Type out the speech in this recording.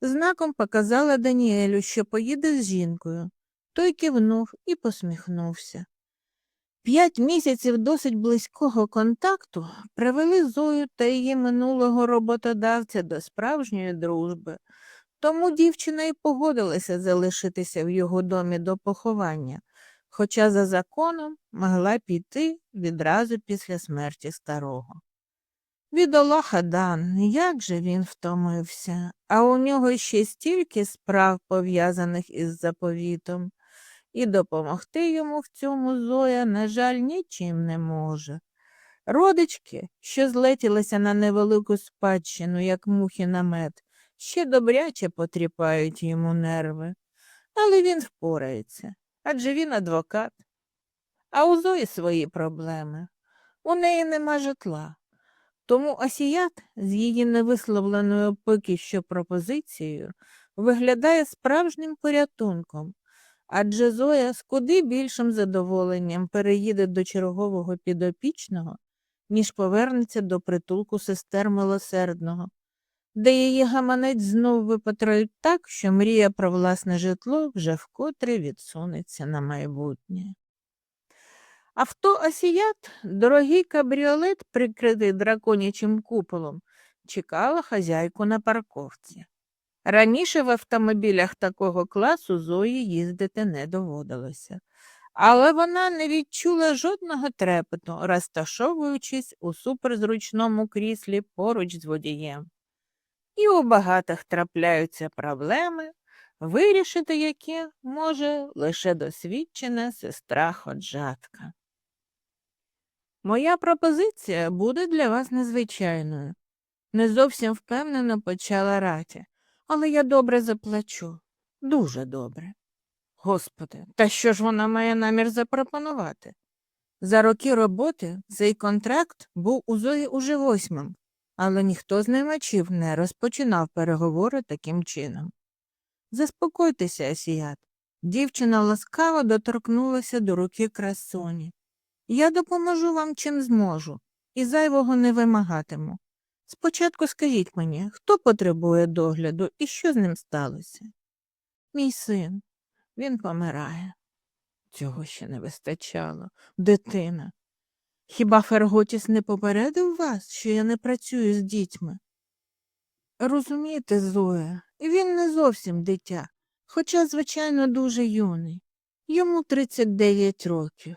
Знаком показала Даніелю, що поїде з жінкою. Той кивнув і посміхнувся. П'ять місяців досить близького контакту привели Зою та її минулого роботодавця до справжньої дружби, тому дівчина і погодилася залишитися в його домі до поховання, хоча за законом могла піти відразу після смерті старого. Бідолаха Дан, як же він втомився, а у нього ще стільки справ, пов'язаних із заповітом, і допомогти йому в цьому Зоя, на жаль, нічим не може. Родички, що злетілися на невелику спадщину, як мухи на мед, ще добряче потріпають йому нерви, але він впорається, адже він адвокат. А у Зої свої проблеми. У неї нема житла. Тому Асіят з її невисловленою поки що пропозицією виглядає справжнім порятунком, адже Зоя з куди більшим задоволенням переїде до чергового підопічного, ніж повернеться до притулку сестер милосердного, де її гаманець знов випатрають так, що мрія про власне житло вже вкотре відсунеться на майбутнє. Авто Асіят, дорогий кабріолет, прикритий драконячим куполом, чекала хазяйку на парковці. Раніше в автомобілях такого класу Зої їздити не доводилося, але вона не відчула жодного трепету, розташовуючись у суперзручному кріслі поруч з водієм. І у багатих трапляються проблеми, вирішити які може лише досвідчена сестра ходжатка. Моя пропозиція буде для вас незвичайною. Не зовсім впевнено почала Раті, але я добре заплачу. Дуже добре. Господи, та що ж вона має намір запропонувати? За роки роботи цей контракт був у Зої уже восьмим, але ніхто з наймачів не розпочинав переговори таким чином. Заспокойтеся, Асіят. Дівчина ласкаво доторкнулася до руки красуні. Я допоможу вам чим зможу і зайвого не вимагатиму. Спочатку скажіть мені, хто потребує догляду і що з ним сталося? Мій син, він помирає. Цього ще не вистачало. Дитина. Хіба Ферготіс не попередив вас, що я не працюю з дітьми? Розумієте, Зоя, він не зовсім дитя, хоча, звичайно, дуже юний. Йому 39 років.